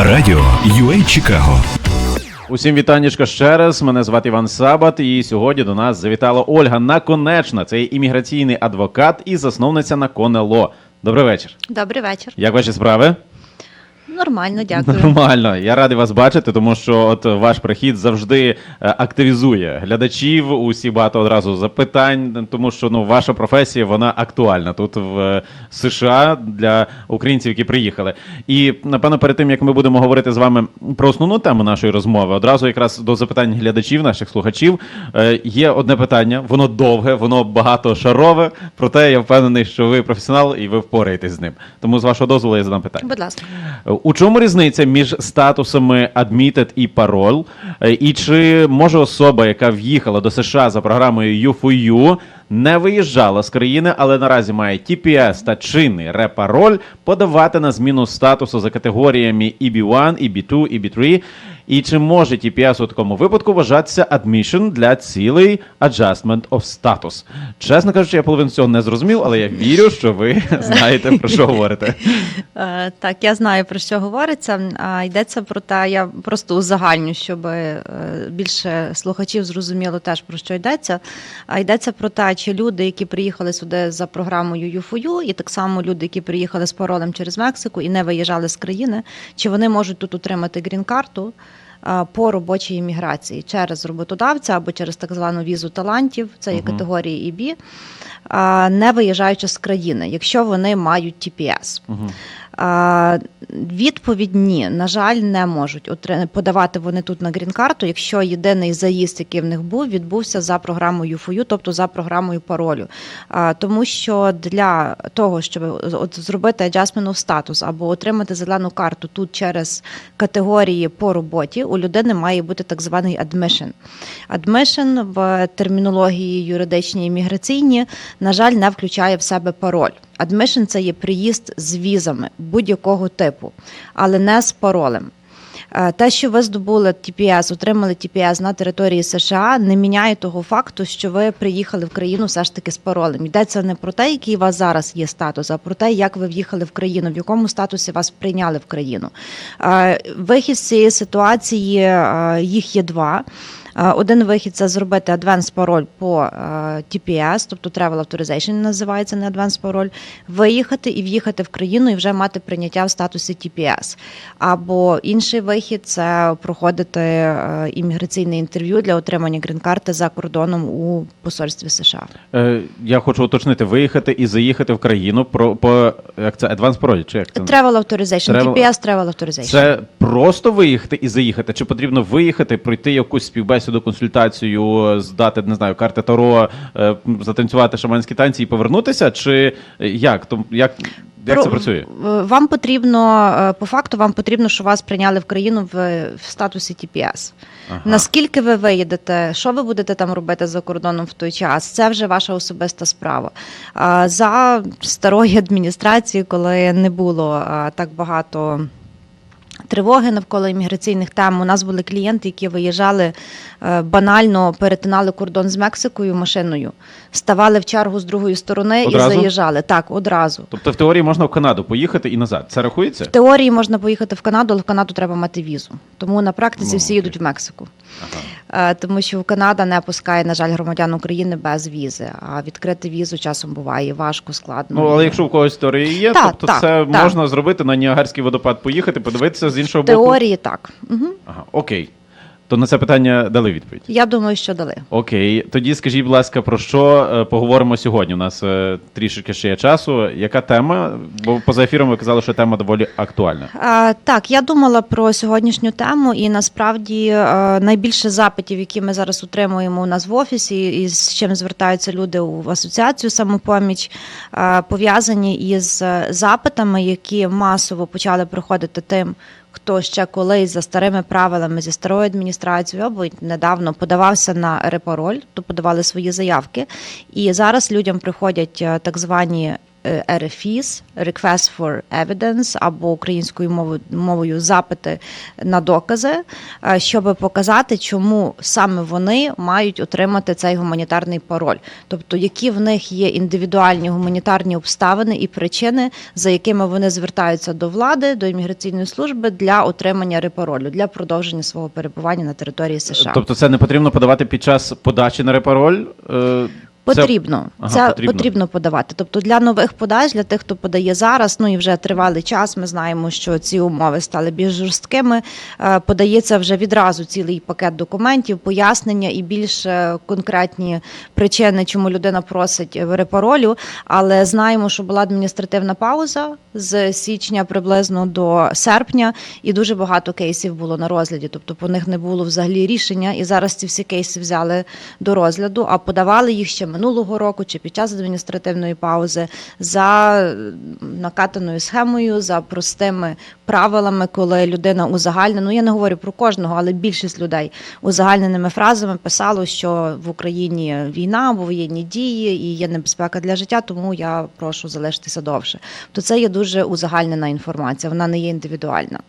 Радіо UA Чикаго. Усім вітаннячка ще раз. Мене звати Іван Сабат, і сьогодні до нас завітала Ольга Наконечна. Це імміграційний адвокат і засновниця на Конело. Добрий вечір. Добрий вечір. Як ваші справи? Нормально, дякую. Нормально. Я радий вас бачити, тому що от ваш прихід завжди е, активізує глядачів. Усі багато одразу запитань, тому що ну ваша професія вона актуальна тут в е, США для українців, які приїхали. І напевно, перед тим як ми будемо говорити з вами про основну тему нашої розмови, одразу якраз до запитань глядачів, наших слухачів, е, є одне питання. Воно довге, воно багатошарове. Проте я впевнений, що ви професіонал і ви впораєтесь з ним. Тому з вашого дозволу я задам питання. Будь ласка. У чому різниця між статусами Admitted і Parole? Е, І чи може особа, яка в'їхала до США за програмою U4U, не виїжджала з країни, але наразі має TPS та чинний репароль, подавати на зміну статусу за категоріями E EB1, EB2, EB3? І чи може TPS у такому випадку вважатися admission для цілей adjustment of status? Чесно кажучи, я половину цього не зрозумів, але я вірю, що ви знаєте про що говорите. Е, Так, я знаю про що говориться. Йдеться про те, я просто узагальню, щоб е, більше слухачів зрозуміло теж про що йдеться. А йдеться про те, чи люди, які приїхали сюди за програмою U4U, і так само люди, які приїхали з паролем через Мексику і не виїжджали з країни, чи вони можуть тут отримати грін-карту. По робочій імміграції через роботодавця або через так звану візу талантів, це є категорії а, не виїжджаючи з країни, якщо вони мають TPS. Відповідь ні, на жаль, не можуть подавати вони тут на грін-карту, якщо єдиний заїзд, який в них був, відбувся за програмою ФОЮ, тобто за програмою паролю. Тому що для того, щоб от зробити of статус або отримати зелену карту тут через категорії по роботі, у людини має бути так званий admission. Admission в термінології юридичній і міграційній, на жаль, не включає в себе пароль. Admission – це є приїзд з візами будь-якого типу, але не з паролем. Е, Те, що ви здобули TPS, отримали TPS на території США, не міняє того факту, що ви приїхали в країну все ж таки з паролем. Йдеться не про те, який у вас зараз є статус, а про те, як ви в'їхали в країну, в якому статусі вас прийняли в країну. Е, Вихід з цієї ситуації е, їх є два. Е, Один вихід це зробити advance пароль по е, TPS, тобто Travel Authorization називається не advance пароль, виїхати і в'їхати в країну і вже мати прийняття в статусі TPS. Або інший вихід це проходити е, імміграційне інтерв'ю для отримання грін-карти за кордоном у посольстві США. Е, я хочу уточнити, виїхати і заїхати в країну про по як це Advance Parole, чи як це? Travel Authorization, Travel- TPS Travel Authorization. Це просто виїхати і заїхати? Чи потрібно виїхати, пройти якусь співбесіду, консультацію, здати, не знаю, карти Таро, е, затанцювати шаманські танці і повернутися? Чи е, як? Том- як, як це працює? Вам потрібно е, по факту, вам потрібно, щоб вас прийняли в країну в, в статусі TPS. Ага. Наскільки ви виїдете, що ви будете там робити за кордоном в той час? Це вже ваша особиста справа. За старої адміністрації, коли не було так багато. Тривоги навколо імміграційних тем. У нас були клієнти, які виїжджали е, банально, перетинали кордон з Мексикою машиною, ставали в чергу з другої сторони Одразу? і заїжджали. Так, одразу. Тобто в теорії можна в Канаду поїхати і назад. Це рахується? В теорії можна поїхати в Канаду, але в Канаду треба мати візу. Тому на практиці Ну, всі окей. їдуть в Мексику. Ага. Е, Тому що Канада не пускає, на жаль, громадян України без візи. А відкрити візу часом буває важко, складно. Ну, але якщо у когось теорії є, Так, тобто так, це так. можна зробити на Ніагарський водопад, поїхати, подивитися з іншого боку. теорії так. Угу. Ага, окей. То на це питання дали відповідь. Я думаю, що дали. Окей, тоді скажіть, будь ласка, про що е, поговоримо сьогодні? У нас е, трішки ще є часу. Яка тема? Бо поза ефіром ви казали, що тема доволі актуальна. А, так, я думала про сьогоднішню тему, і насправді е, найбільше запитів, які ми зараз отримуємо у нас в офісі, і з чим звертаються люди в асоціацію самопоміч, е, пов'язані із е, запитами, які масово почали приходити тим. Хто ще колись за старими правилами зі старою адміністрацією або недавно подавався на репароль, то подавали свої заявки. І зараз людям приходять е, так звані е, RFEs, Request for Evidence, або українською мовою, мовою запити на докази, е, щоб показати, чому саме вони мають отримати цей гуманітарний пароль. Тобто, які в них є індивідуальні гуманітарні обставини і причини, за якими вони звертаються до влади, до імміграційної служби для отримання репаролю, для продовження свого перебування на території США. Тобто це не потрібно подавати під час подачі на репароль? Е, це- Потрібно. Ага, це потрібно. потрібно. подавати. Тобто для нових подач, для тих, хто подає зараз, ну і вже тривалий час. Ми знаємо, що ці умови стали більш жорсткими. е, Подається вже відразу цілий пакет документів, пояснення і більш е, конкретні причини, чому людина просить репаролю. Але знаємо, що була адміністративна пауза з січня приблизно до серпня, і дуже багато кейсів було на розгляді. Тобто по них не було взагалі рішення. І зараз ці всі кейси взяли до розгляду, а подавали їх ще минулого року чи під час адміністративної паузи за накатаною схемою, за простими правилами, коли людина узагальнена, ну я не говорю про кожного, але більшість людей узагальненими фразами писало, що в Україні війна або воєнні дії і є небезпека для життя, тому я прошу залишитися довше. То це є дуже узагальнена інформація, вона не є індивідуальна.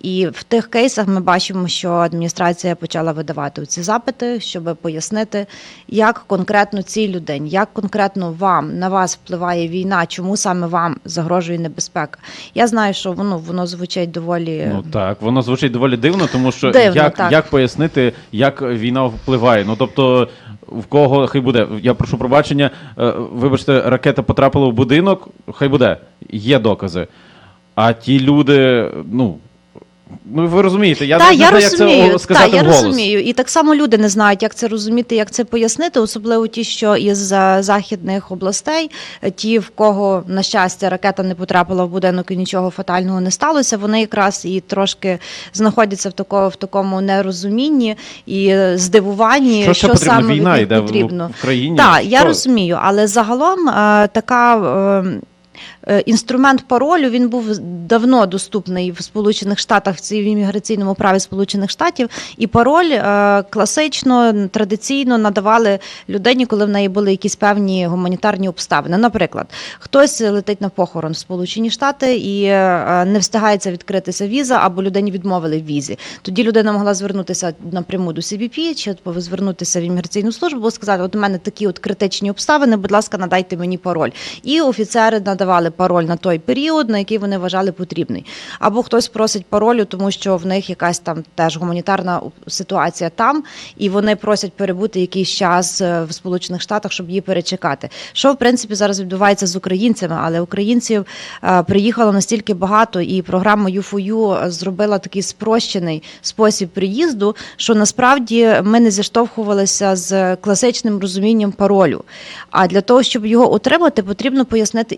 І в тих кейсах ми бачимо, що адміністрація почала видавати ці запити, щоб пояснити, як конкретно цій людині, як конкретно вам на вас впливає війна, чому саме вам загрожує небезпека. Я знаю, що воно воно звучить доволі Ну так, воно звучить доволі дивно, тому що Дивно, як, так. як пояснити, як війна впливає? Ну тобто, в кого хай буде, я прошу пробачення, е, вибачте, ракета потрапила в будинок, хай буде, є докази. А ті люди, ну. Ну, ви розумієте, я Та, не я знаю, як це сказати та, я вголос. розумію. І так само люди не знають, як це розуміти, як це пояснити, особливо ті, що із е, західних областей, е, ті, в кого, на щастя, ракета не потрапила в будинок і нічого фатального не сталося, вони якраз і трошки знаходяться в такому, в такому нерозумінні і е, здивуванні, Що потрібно? саме Війна від них йде потрібно. в країні. Так, я розумію, але загалом така. Е, Інструмент паролю він був давно доступний в Сполучених Штатах в імміграційному праві Сполучених Штатів, і пароль е, класично традиційно надавали людині, коли в неї були якісь певні гуманітарні обставини. Наприклад, хтось летить на похорон в Сполучені Штати і е, не встигається відкритися віза, або людині відмовили в візі. Тоді людина могла звернутися напряму до CBP чи звернутися в імміграційну службу, і сказати, от у мене такі от критичні обставини, будь ласка, надайте мені пароль. І офіцери надавали пароль на той період, на який вони вважали потрібний. Або хтось просить паролю, тому що в них якась там теж гуманітарна ситуація там, і вони просять перебути якийсь час е, в Сполучених Штатах, щоб її перечекати. Що в принципі зараз відбувається з українцями, але українців е, приїхало настільки багато, і програма U4U зробила такий спрощений спосіб приїзду, що насправді ми не зіштовхувалися з класичним розумінням паролю. А для того, щоб його отримати, потрібно пояснити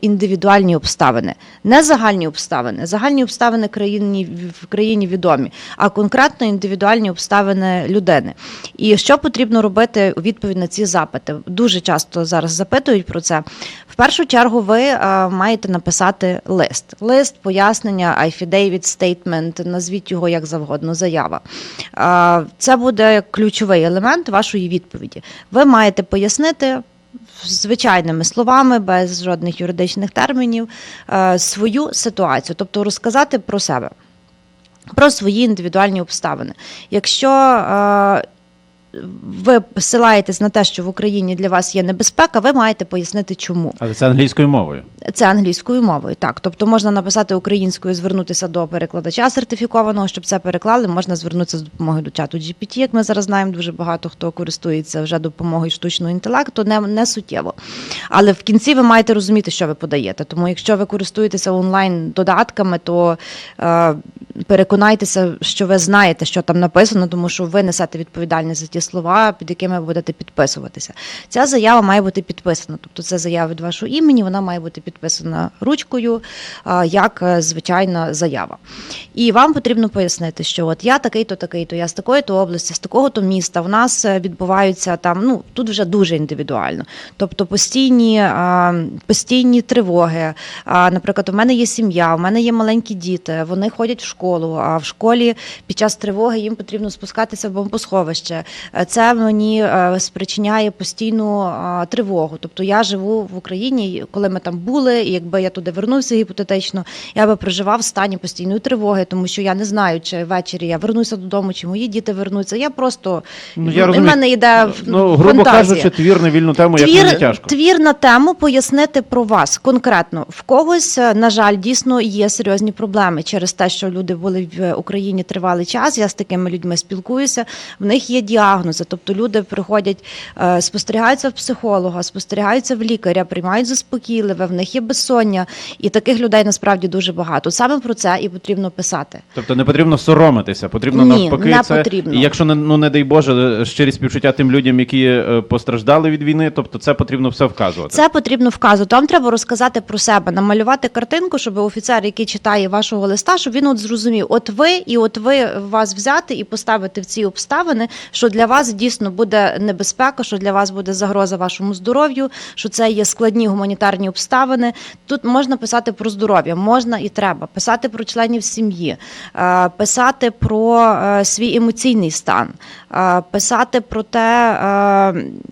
індивідуальні обставини, не загальні обставини. Загальні обставини країні в країні відомі, а конкретно індивідуальні обставини людини. І що потрібно робити у відповідь на ці запити? Дуже часто зараз запитують про це. В першу чергу, ви е, маєте написати лист, лист, пояснення, affidavit, statement, назвіть його як завгодно, заява. Е, Це буде ключовий елемент вашої відповіді. Ви маєте пояснити звичайними словами, без жодних юридичних термінів, е, свою ситуацію, тобто розказати про себе, про свої індивідуальні обставини. Якщо е, ви посилаєтесь на те, що в Україні для вас є небезпека, ви маєте пояснити, чому. Але це англійською мовою. Це англійською мовою, так. Тобто можна написати українською, звернутися до перекладача сертифікованого, щоб це переклали. Можна звернутися з допомогою до чату GPT, як ми зараз знаємо, дуже багато хто користується вже допомогою штучного інтелекту, не, не суттєво. Але в кінці ви маєте розуміти, що ви подаєте. Тому якщо ви користуєтеся онлайн додатками, то е, переконайтеся, що ви знаєте, що там написано, тому що ви несете відповідальність за ті слова, під якими ви будете підписуватися. Ця заява має бути підписана. Тобто це заява від вашого імені, вона має бути підписана ручкою, як е, звичайна заява. І вам потрібно пояснити, що от я такий-то, такий-то, я з такої-то області, з такого-то міста. В нас е, відбуваються там, ну тут вже дуже індивідуально. Тобто постійні, постійні тривоги. Наприклад, у мене є сім'я, у мене є маленькі діти, вони ходять в школу, а в школі під час тривоги їм потрібно спускатися в бомбосховище. Це мені е, спричиняє постійну е, тривогу. Тобто я живу в Україні, коли ми там були, і якби я туди вернувся гіпотетично, я би проживав в стані постійної тривоги, тому що я не знаю, чи ввечері я вернуся додому, чи мої діти вернуться. Я просто Ну, я в розумію. мене йде в- Ну, грубо фантазія. кажучи, твір на вільну тему, як не тяжко. твір на тему пояснити про вас конкретно. В когось, е, на жаль, дійсно є серйозні проблеми через те, що люди були в Україні тривалий час. Я з такими людьми спілкуюся. В них є діагнози. Тобто люди приходять, е, спостерігаються в психолога, спостерігаються в лікаря, приймають заспокійливе, в них є безсоння. І таких людей насправді дуже багато. Саме про це і потрібно писати. Тобто не потрібно соромитися, потрібно Ні, навпаки не це. потрібно. І якщо не ну не дай Боже, щирі співчуття тим людям, які е, постраждали від війни, тобто це потрібно все вказувати. Це потрібно вказувати. Вам треба розказати про себе, намалювати картинку, щоб офіцер, який читає вашого листа, щоб він от зрозумів, от ви і от ви вас взяти і поставити в ці обставини, що для вас дійсно буде небезпека, що для вас буде загроза вашому здоров'ю, що це є складні гуманітарні обставини. Тут можна писати про здоров'я, можна і треба писати про членів сім'ї, е, писати про е, свій емоційний стан, е, писати про те,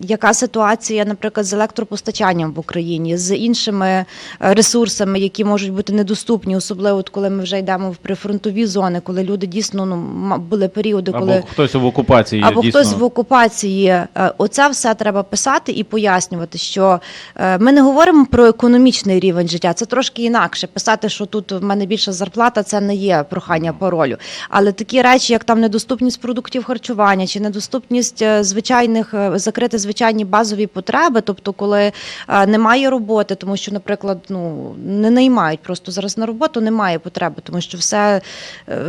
яка ситуація, наприклад, з електропостачанням в Україні, з іншими ресурсами, які можуть бути недоступні, особливо коли ми вже йдемо в прифронтові зони, коли люди дійсно ну були періоди, Або коли хтось в окупації або дійсно. хтось в окупації. Е, Оце все треба писати і пояснювати, що е, ми не говоримо про економічний рівень життя. Це трошки інакше. Писати, що тут в мене більша зарплата, це не є прохання паролю. Але такі речі, як там недоступність продуктів харчування чи недоступність е, звичайних закрити звичайні базові потреби, тобто, коли немає роботи, тому що, наприклад, ну не наймають просто зараз на роботу, немає потреби, тому що все,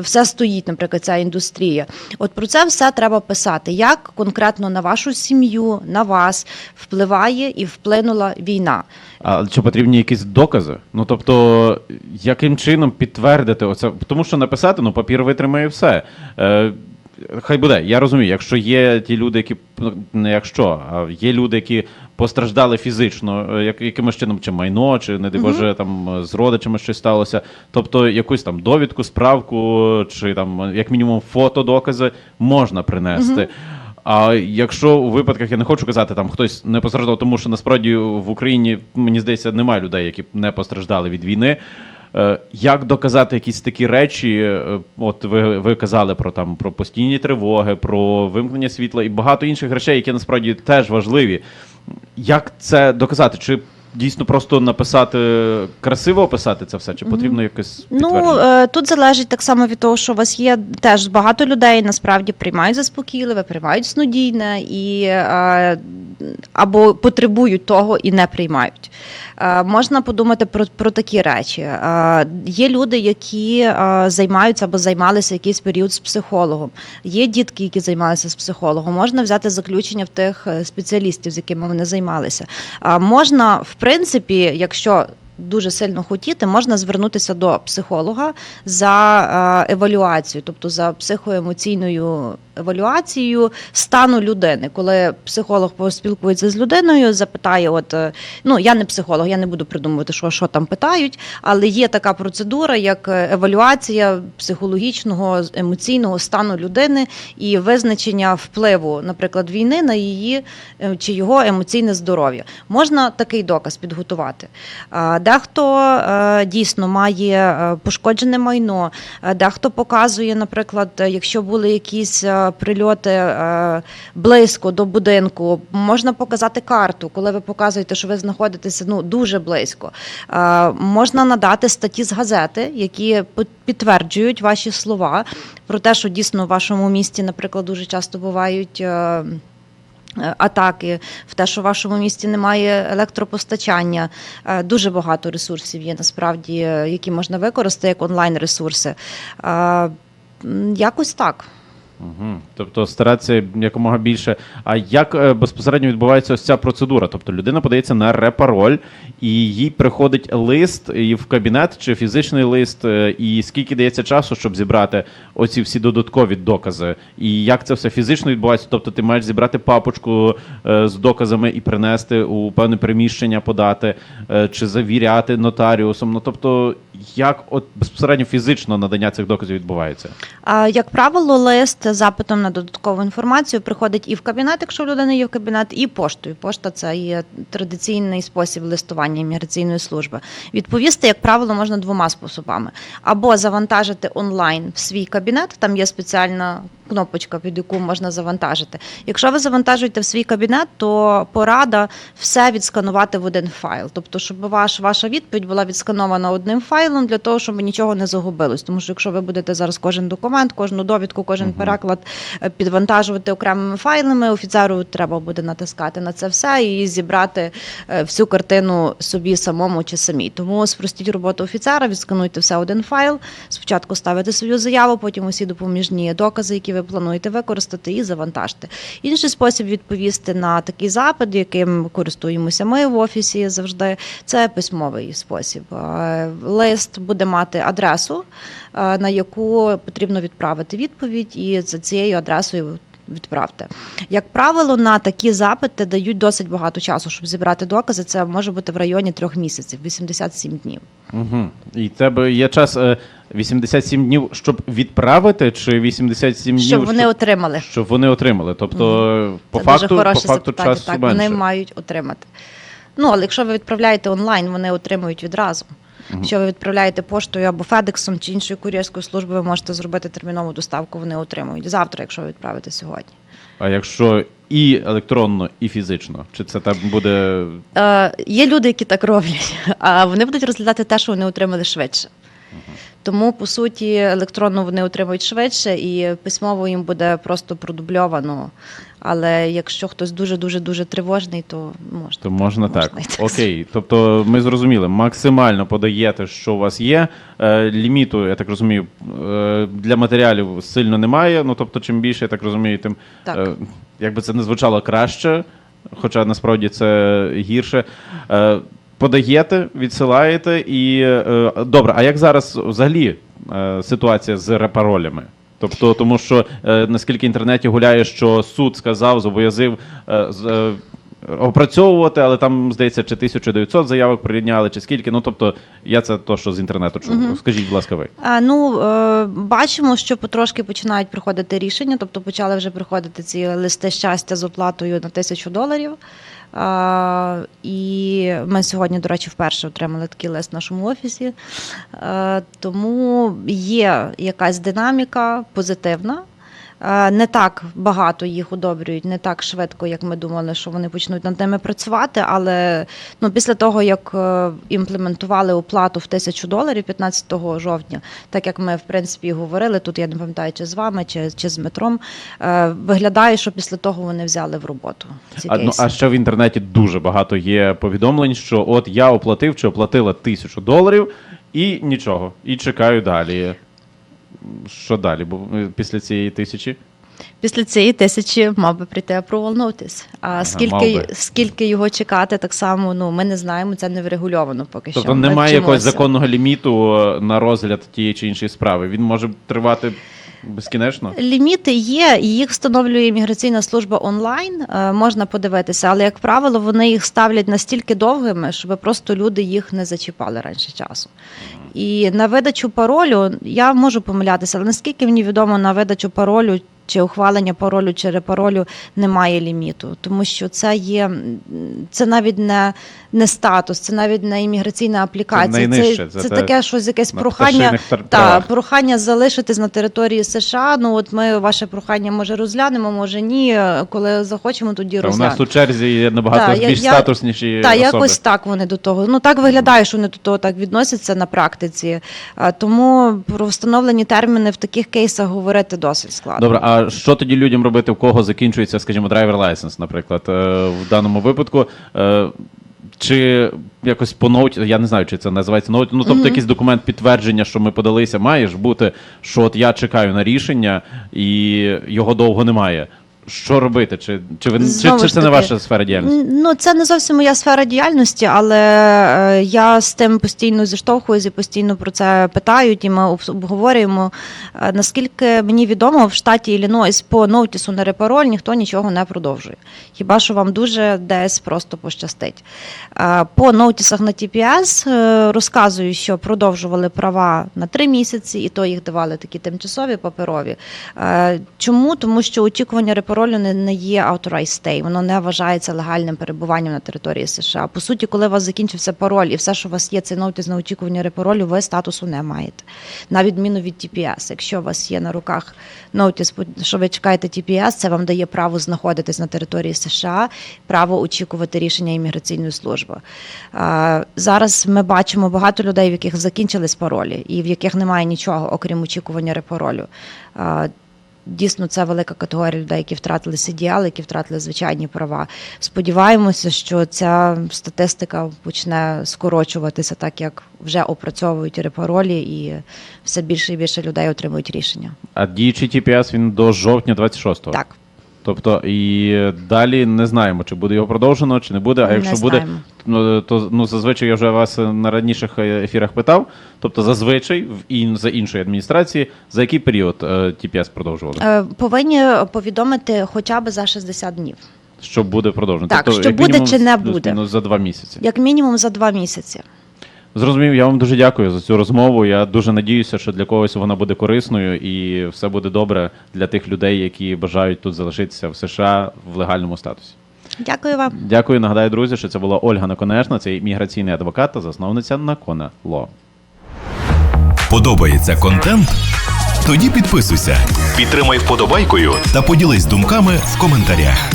все стоїть, наприклад, ця індустрія. От про це все треба писати. Як конкретно на вашу сім'ю, на вас впливає і вплинула війна. А чи потрібні якісь докази? Ну тобто, яким чином підтвердити оце? Тому що написати, ну папір витримає все. Е, хай буде, я розумію, якщо є ті люди, які ну, не якщо, а є люди, які постраждали фізично, е, як, якимось чином, чи майно, чи не дай Боже, там з родичами щось сталося. Тобто якусь там довідку, справку, чи там як мінімум фотодокази можна принести. А якщо у випадках я не хочу казати, там хтось не постраждав, тому що насправді в Україні мені здається немає людей, які не постраждали від війни. Е, Як доказати якісь такі речі? Е, От ви, ви казали про там про постійні тривоги, про вимкнення світла і багато інших речей, які насправді теж важливі. Як це доказати? Чи дійсно просто написати красиво описати це все? Чи потрібно якось Ну е, тут залежить так само від того, що у вас є теж багато людей насправді приймають заспокійливе, приймають снодійне і е, або потребують того і не приймають. Е, Можна подумати про, про такі речі. Е, Є люди, які е, займаються або займалися якийсь період з психологом. Є дітки, які займалися з психологом. Можна взяти заключення в тих спеціалістів, з якими вони займалися. Можна, в принципі, якщо дуже сильно хотіти, можна звернутися до психолога за е, евалюацією, тобто за психоемоційною евалюацією стану людини. Коли психолог поспілкується з людиною, запитає: от е, ну я не психолог, я не буду придумувати, що, що там питають, але є така процедура, як е, евалюація психологічного емоційного стану людини і визначення впливу, наприклад, війни на її чи його емоційне здоров'я. Можна такий доказ підготувати. Дехто е, дійсно має е, пошкоджене майно, е, дехто показує, наприклад, якщо були якісь прильоти близько до будинку, можна показати карту, коли ви показуєте, що ви знаходитеся ну, дуже близько. Можна надати статті з газети, які підтверджують ваші слова про те, що дійсно в вашому місті, наприклад, дуже часто бувають. Е, Атаки в те, що в вашому місті немає електропостачання. Е, Дуже багато ресурсів є насправді, е, які можна використати як онлайн-ресурси. Е, Якось так. Угу. Тобто старатися якомога більше. А як е, безпосередньо відбувається ось ця процедура? Тобто людина подається на репароль, і їй приходить лист і в кабінет чи фізичний лист, е, і скільки дається часу, щоб зібрати оці всі додаткові докази? І як це все фізично відбувається? Тобто ти маєш зібрати папочку е, з доказами і принести у певне приміщення, подати, е, чи завіряти нотаріусом. Ну тобто, як от безпосередньо фізично надання цих доказів відбувається? А, Як правило, лист з запитом на додаткову інформацію приходить і в кабінет, якщо в людини є в кабінет, і поштою. Пошта це є традиційний спосіб листування імміграційної служби. Відповісти, як правило, можна двома способами: або завантажити онлайн в свій кабінет, там є спеціальна кнопочка, під яку можна завантажити. Якщо ви завантажуєте в свій кабінет, то порада все відсканувати в один файл. Тобто, щоб ваш, ваша відповідь була відсканована одним файлом для того, щоб нічого не загубилось. Тому що якщо ви будете зараз кожен документ, кожну довідку, кожен переклад е, підвантажувати окремими файлами, офіцеру треба буде натискати на це все і зібрати е, всю картину собі самому чи самій. Тому спростіть роботу офіцера, відскануйте все один файл. Спочатку ставите свою заяву, потім усі допоміжні докази, які ви плануєте використати, і завантажте. Інший спосіб відповісти на такий запит, яким користуємося ми в офісі завжди, це письмовий спосіб. Е, Лист буде мати адресу, е, на яку потрібно відправити відповідь, і за цією адресою. Відправте. Як правило, на такі запити дають досить багато часу, щоб зібрати докази. Це може бути в районі трьох місяців, 87 днів. Угу. І тебе є час е, 87 днів, щоб відправити, чи 87 днів, Щоб вони щоб, отримали. щоб вони отримали. Тобто, по Це факту, дуже хороше по факту запитання. часу Так, менше. вони мають отримати. Ну, але якщо ви відправляєте онлайн, вони отримують відразу. Якщо ви відправляєте поштою або Федексом чи іншою кур'єрською службою, ви можете зробити термінову доставку, вони отримують завтра, якщо ви відправите сьогодні. А якщо і електронно, і фізично, чи це там буде Е, є люди, які так роблять, а вони будуть розглядати те, що вони отримали швидше. Тому, по суті, електронно вони отримують швидше, і письмово їм буде просто продубльовано. Але якщо хтось дуже дуже дуже тривожний, то можна. То можна, Можна так. і так Окей. Тобто ми зрозуміли, максимально подаєте, що у вас є. Е, ліміту, я так розумію, е, для матеріалів сильно немає. Ну тобто, чим більше, я так розумію, тим Так. е, як би це не звучало краще, хоча насправді це гірше. Е, подаєте, відсилаєте і е, добре. А як зараз взагалі е, ситуація з репаролями? Тобто, тому що е, наскільки в інтернеті гуляє, що суд сказав, зобов'язив е, з- е, опрацьовувати, але там, здається, чи 1900 заявок прийняли, чи скільки. Ну тобто, я це то, що з інтернету чув. Скажіть, будь ласка, ви. А, ну, е, бачимо, що потрошки починають приходити рішення, тобто почали вже приходити ці листи щастя з оплатою на тисячу доларів. І ми сьогодні, до речі, вперше отримали такий лист в нашому офісі. Е, тому є якась динаміка позитивна. Е, Не так багато їх одобрюють, не так швидко, як ми думали, що вони почнуть над ними працювати. Але ну, після того, як е, імплементували оплату в тисячу доларів 15 жовтня, так як ми в принципі і говорили, тут я не пам'ятаю, чи з вами, чи, чи з метром, е, виглядає, що після того вони взяли в роботу. Ці А, ну, а ще в інтернеті дуже багато є повідомлень, що от я оплатив чи оплатила тисячу доларів і нічого, і чекаю далі. Що далі? Бо е, після цієї тисячі? Після цієї тисячі мав би прийти approval notice. А мав скільки, скільки його чекати, так само ну ми не знаємо, це не врегульовано поки Тобто що. Тобто немає якогось законного ліміту е, на розгляд тієї чи іншої справи. Він може тривати безкінечно. Ліміти є, їх встановлює імміграційна служба онлайн. е, Можна подивитися, але як правило, вони їх ставлять настільки довгими, щоб просто люди їх не зачіпали раніше часу. І на видачу паролю я можу помилятися, але наскільки мені відомо, на видачу паролю. Чи ухвалення паролю чи репаролю немає ліміту, тому що це є це навіть не, не статус, це навіть не імміграційна аплікація. це, це це те- таке щось якесь прохання. Та, прохання залишитись на території США. Ну от ми ваше прохання може розглянемо, може ні. Коли захочемо, тоді Та у нас у черзі є набагато Та, більш я- статусніші Та особи. якось так вони до того. Ну так виглядає, що вони до того так відносяться на практиці. Тому про встановлені терміни в таких кейсах говорити досить складно. Добре, а що тоді людям робити, в кого закінчується, скажімо, драйвер лайсенс, наприклад, е, в даному випадку? Чи якось по ноуті, я не знаю, чи це називається ноут, ну тобто якийсь документ підтвердження, що ми подалися, має ж бути, що от я чекаю на рішення і його довго немає. Що робити? Чи, чи, ви, чи, чи це не ваша сфера діяльності? Ну, це не зовсім моя сфера діяльності, але е, я з тим постійно зіштовхуюся і постійно про це питають, і ми обговорюємо. Е, Наскільки мені відомо, в штаті Іллінойс по ноутісу на репароль ніхто нічого не продовжує. Хіба що вам дуже десь просто пощастить. Е, По ноутісах на TPS е, розказую, що продовжували права на три місяці, і то їх давали такі тимчасові паперові. Е, Чому? Тому що очікування репаролю не, не є authorized stay, воно не вважається легальним перебуванням на території США. По суті, коли у вас закінчився пароль і все, що у вас є, цей ноутис на очікування репаролю, ви статусу не маєте. На відміну від TPS. Якщо у вас є на руках ноутис, що ви чекаєте TPS, це вам дає право знаходитись на території США, право очікувати рішення імміграційної служби. Зараз ми бачимо багато людей, в яких закінчились паролі, і в яких немає нічого, окрім очікування репаролю. Дійсно, це велика категорія людей, які втратили сидіали, які втратили звичайні права. Сподіваємося, що ця статистика почне скорочуватися, так як вже опрацьовують репаролі, і все більше і більше людей отримують рішення. А діючий ТПС він до жовтня 26-го. Так, Тобто і далі не знаємо, чи буде його продовжено, чи не буде. А Не якщо буде, ну то ну зазвичай я вже вас на раніших е, ефірах питав. Тобто, зазвичай в ін за іншої адміністрації за який період е, TPS продовжували? Е, повинні повідомити хоча б за 60 днів, Що буде продовжено? Так, тобто, що буде мінімум, чи не буде. мінус за два місяці. як мінімум за два місяці. Зрозумів, я вам дуже дякую за цю розмову. Я дуже надіюся, що для когось вона буде корисною і все буде добре для тих людей, які бажають тут залишитися в США в легальному статусі. Дякую вам. Дякую. Нагадаю, друзі, що це була Ольга Наконечна, це міграційний адвокат та засновниця Накона Ло. Подобається контент? Тоді підписуйся, підтримай вподобайкою та поділись думками в коментарях.